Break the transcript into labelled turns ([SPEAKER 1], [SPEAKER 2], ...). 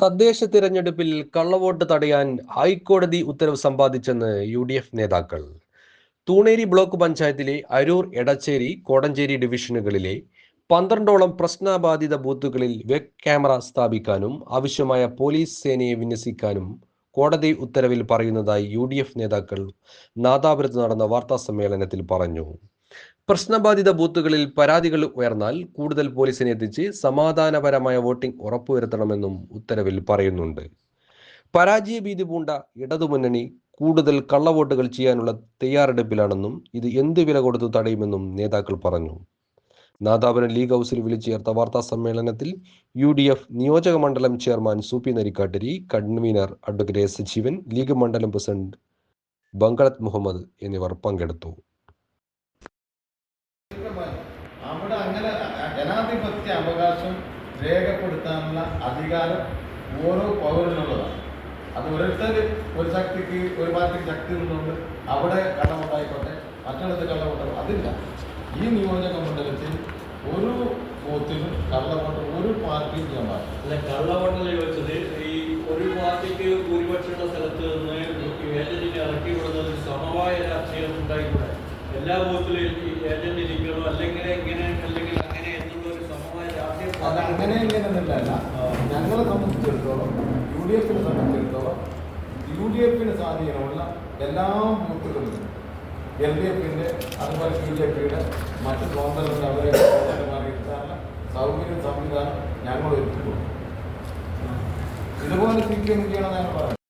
[SPEAKER 1] തദ്ദേശ തിരഞ്ഞെടുപ്പിൽ കള്ളവോട്ട് തടയാൻ ഹൈക്കോടതി ഉത്തരവ് സമ്പാദിച്ചെന്ന് യു ഡി എഫ് നേതാക്കൾ. തൂണേരി ബ്ലോക്ക് പഞ്ചായത്തിലെ അരൂർ എടച്ചേരി കോടഞ്ചേരി ഡിവിഷനുകളിലെ പന്ത്രണ്ടോളം പ്രശ്നബാധിത ബൂത്തുകളിൽ വെബ് ക്യാമറ സ്ഥാപിക്കാനും ആവശ്യമായ പോലീസ് സേനയെ വിന്യസിക്കാനും കോടതി ഉത്തരവിൽ പറയുന്നതായി യു നേതാക്കൾ നാദാപുരത്ത് നടന്ന വാർത്താ സമ്മേളനത്തിൽ പറഞ്ഞു. പ്രശ്നബാധിത ബൂത്തുകളിൽ പരാതികൾ ഉയർന്നാൽ കൂടുതൽ പോലീസിനെ എത്തിച്ച് സമാധാനപരമായ വോട്ടിംഗ് ഉറപ്പുവരുത്തണമെന്നും ഉത്തരവിൽ പറയുന്നുണ്ട്. പരാജയ ഭീതി പൂണ്ട ഇടതുമുന്നണി കൂടുതൽ കള്ളവോട്ടുകൾ ചെയ്യാനുള്ള തയ്യാറെടുപ്പിലാണെന്നും ഇത് എന്ത് വില കൊടുത്തു തടയുമെന്നും നേതാക്കൾ പറഞ്ഞു. നാദാപുരം ലീഗ് ഹൗസിൽ വിളിച്ചു ചേർത്ത വാർത്താ സമ്മേളനത്തിൽ യു ഡി എഫ് നിയോജക മണ്ഡലം ചെയർമാൻ സു പി നരിക്കാട്ടരി കൺവീനർ അഡ്വക്കേറ്റ് സജീവൻ ലീഗ് മണ്ഡലം പ്രസിഡന്റ് ബംഗളത് മുഹമ്മദ് എന്നിവർ പങ്കെടുത്തു.
[SPEAKER 2] അവിടെ അങ്ങനെ ജനാധിപത്യ അവകാശം രേഖപ്പെടുത്താനുള്ള അധികാരം ഓരോ പൗരനുള്ളതാണ് അത് ഒരിടത്തൊരു ഒരു ശക്തിക്ക് ഒരു പാർട്ടിക്ക് ശക്തി ഉള്ളതുകൊണ്ട് അവിടെ കള്ളമുണ്ടായിക്കോട്ടെ മറ്റിടത്ത് കള്ളമുണ്ടാകും അതില്ല. ഈ നിയോജക മണ്ഡലത്തിൽ ഒരു ബൂത്തിലും കള്ളവോട്ട് ഒരു പാർട്ടിയും ചെയ്യാൻ പാടില്ല
[SPEAKER 3] അല്ല കള്ളവോട്ടൽ ചോദിച്ചത്? ഈ ഒരു പാർട്ടിക്ക് ഭൂരിപക്ഷമുള്ള സ്ഥലത്ത് നിന്ന് ഏജന്റിനെ ഇറക്കി വിടുന്നത് സമവായ രാഷ്ട്രീയം ഉണ്ടായിക്കൂടെ എല്ലാ ബൂത്തിലും ഏജന്റ് ഇരിക്കണോ അല്ലെങ്കിൽ എങ്ങനെ അല്ലെങ്കിൽ അങ്ങനെ എന്നുള്ള ഒരു സമവായ രാഷ്ട്രീയം
[SPEAKER 2] അത് അങ്ങനെ ഇല്ലെന്നല്ല ഞങ്ങളെ സംബന്ധിച്ചിടത്തോളം യു ഡി എഫിനെ സംബന്ധിച്ചിടത്തോളം യു ഡി എഫിന് സ്വാധീനമുള്ള എല്ലാ ബൂത്തുകളിലും എൽ ഡി എഫിന്റെ അതുപോലെ ബി ജെ പിയുടെ മറ്റ് സ്വതന്ത്രരുടെ അവരെ വോട്ടർമാരെ ഇരുത്താനുള്ള സൗകര്യം സംവിധാനം ഞങ്ങൾ ഒരുക്കിക്കൊടുക്കും ഇതുപോലെ സി പി എം ചെയ്യണമെന്നാണ് പറയുന്നത്.